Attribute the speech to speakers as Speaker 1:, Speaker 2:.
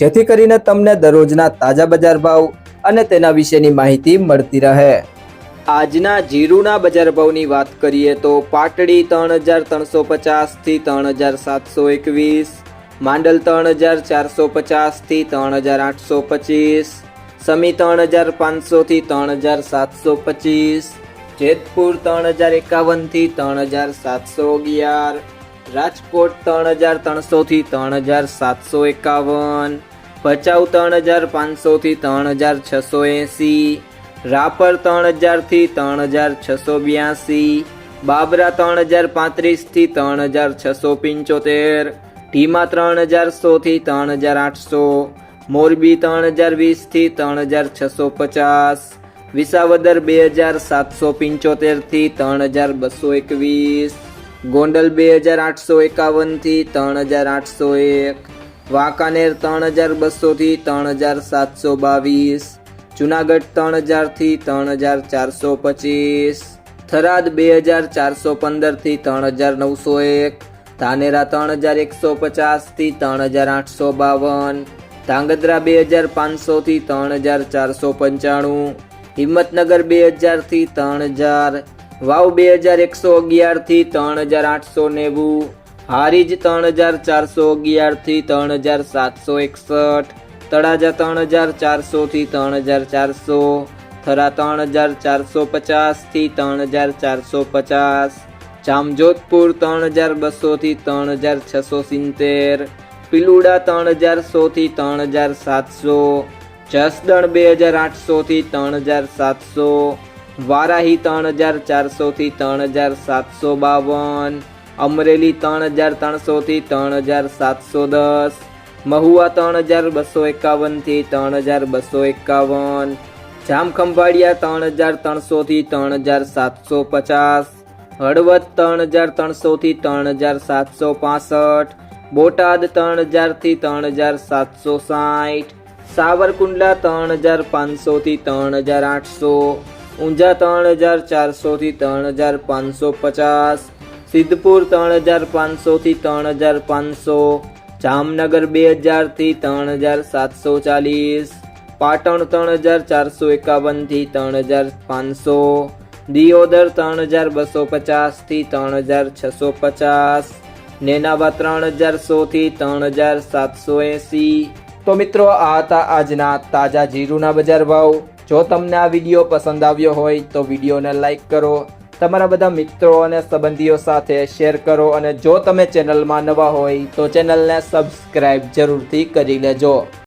Speaker 1: જેથી કરીને તમને દરરોજના તાજા બજાર ભાવ અને તેના વિશેની માહિતી મળતી રહે. આજના જીરુના બજાર ભાવની વાત કરીએ તો પાટડી ત્રણ હજાર ત્રણસો પચાસથી ત્રણ હજાર સાતસો એકવીસ, માંડલ ત્રણ હજાર ચારસો પચાસથી ત્રણ હજાર આઠસો પચીસ, સમી ત્રણ હજાર પાંચસોથી ત્રણ હજાર સાતસો પચીસ, જેતપુર ત્રણ હજાર એકાવનથી ત્રણ હજાર સાતસો અગિયાર રાજકોટ ત્રણ હજાર ત્રણસોથી ત્રણ હજાર સાતસો એકાવન ભચાઉ ત્રણ હજાર પાંચસોથી ત્રણ હજાર છસો એંસી રાપર ત્રણ હજારથી ત્રણ હજાર છસો બ્યાસી બાબરા ત્રણ હજાર પાંત્રીસથી ત્રણ હજાર છસો પંચોતેર ઢીમા ત્રણ હજાર સોથી ત્રણ હજાર આઠસો મોરબી ત્રણ હજાર વીસથી ત્રણ હજાર છસો પચાસ વિસાવદર બે હજાર સાતસો પંચોતેરથી ત્રણ હજાર બસો એકવીસ ગોંડલ બે હજાર આઠસો એકાવનથી ત્રણ હજાર આઠસો એક. વાંકાનેર ત્રણ હજાર બસોથી ત્રણ હજાર સાતસો બાવીસ. જુનાગઢ ત્રણ હજારથી ત્રણ હજાર ચારસો પચીસ. થરાદ બે હજાર ચારસો પંદરથી ત્રણ હજાર નવસો એક. ધાનેરા ત્રણ હજાર એકસો પચાસથી ત્રણ હજાર આઠસો બાવન. ધાંગધ્રા બે હજાર પાંચસોથી ત્રણ હજાર ચારસો પંચાણું. હિંમતનગર બે હજારથી ત્રણ હજાર. વાવ બે હજાર એકસો અગિયારથી ત્રણ હજાર આઠસો નેવું હારીજ ત્રણ હજાર ચારસો અગિયારથી ત્રણ હજાર સાતસો એકસઠ તળાજા ત્રણ હજાર ચારસોથી ત્રણ હજાર ચારસો થરા ત્રણ હજાર ચારસો પચાસથી ત્રણ હજાર ચારસો પચાસ જામજોધપુર ત્રણ હજાર બસોથી ત્રણ હજાર છસો સિત્તેર પિલુડા ત્રણ હજાર સોથી ત્રણ હજાર સાતસો જસદણ બે હજાર આઠસોથી ત્રણ હજાર સાતસો વારાહી ત્રણ હજાર ચારસોથી ત્રણ હજાર સાતસો બાવન અમરેલી ત્રણ હજાર ત્રણસોથી ત્રણ હજાર સાતસો દસ મહુવા ત્રણ હજાર બસો એકાવનથી ત્રણ હજાર બસો એકાવન. જામખંભાળિયા ત્રણ હજાર ત્રણસોથી ત્રણ હજાર સાતસો પચાસ હળવદ ત્રણ હજાર ત્રણસોથી ત્રણ હજાર સાતસો પાસઠ બોટાદ ત્રણ હજારથી ત્રણ હજાર સાતસો સાઠ સાવરકુંડલા ત્રણ હજાર પાંચસોથી ત્રણ હજાર આઠસો. ઊંઝા ત્રણ હજાર ચારસોથી ત્રણ હજાર પાંચસો પચાસ, સિદ્ધપુર ત્રણ હજાર પાંચસોથી ત્રણ હજાર પાંચસો, જામનગર બે હજારથી ત્રણ હજાર સાતસો ચાલીસ, પાટણ ત્રણ હજાર ચારસો એકાવનથી ત્રણ હજાર પાંચસો, દિયોદર ત્રણ હજાર બસો પચાસથી ત્રણ હજાર છસો પચાસ, નેનાવા ત્રણ હજાર સોથી ત્રણ હજાર સાતસો એંસી. તો મિત્રો, આ હતા આજના તાજા જીરુના બજાર ભાવ. જો તમને આ વીડિયો પસંદ આવ્યો હોય તો વિડીયોને લાઇક કરો, તમારા બધા મિત્રો અને સંબંધીઓ સાથે શેર કરો અને જો તમે ચેનલમાં નવા હોય તો ચેનલને સબસ્ક્રાઈબ જરૂરથી કરી લેજો.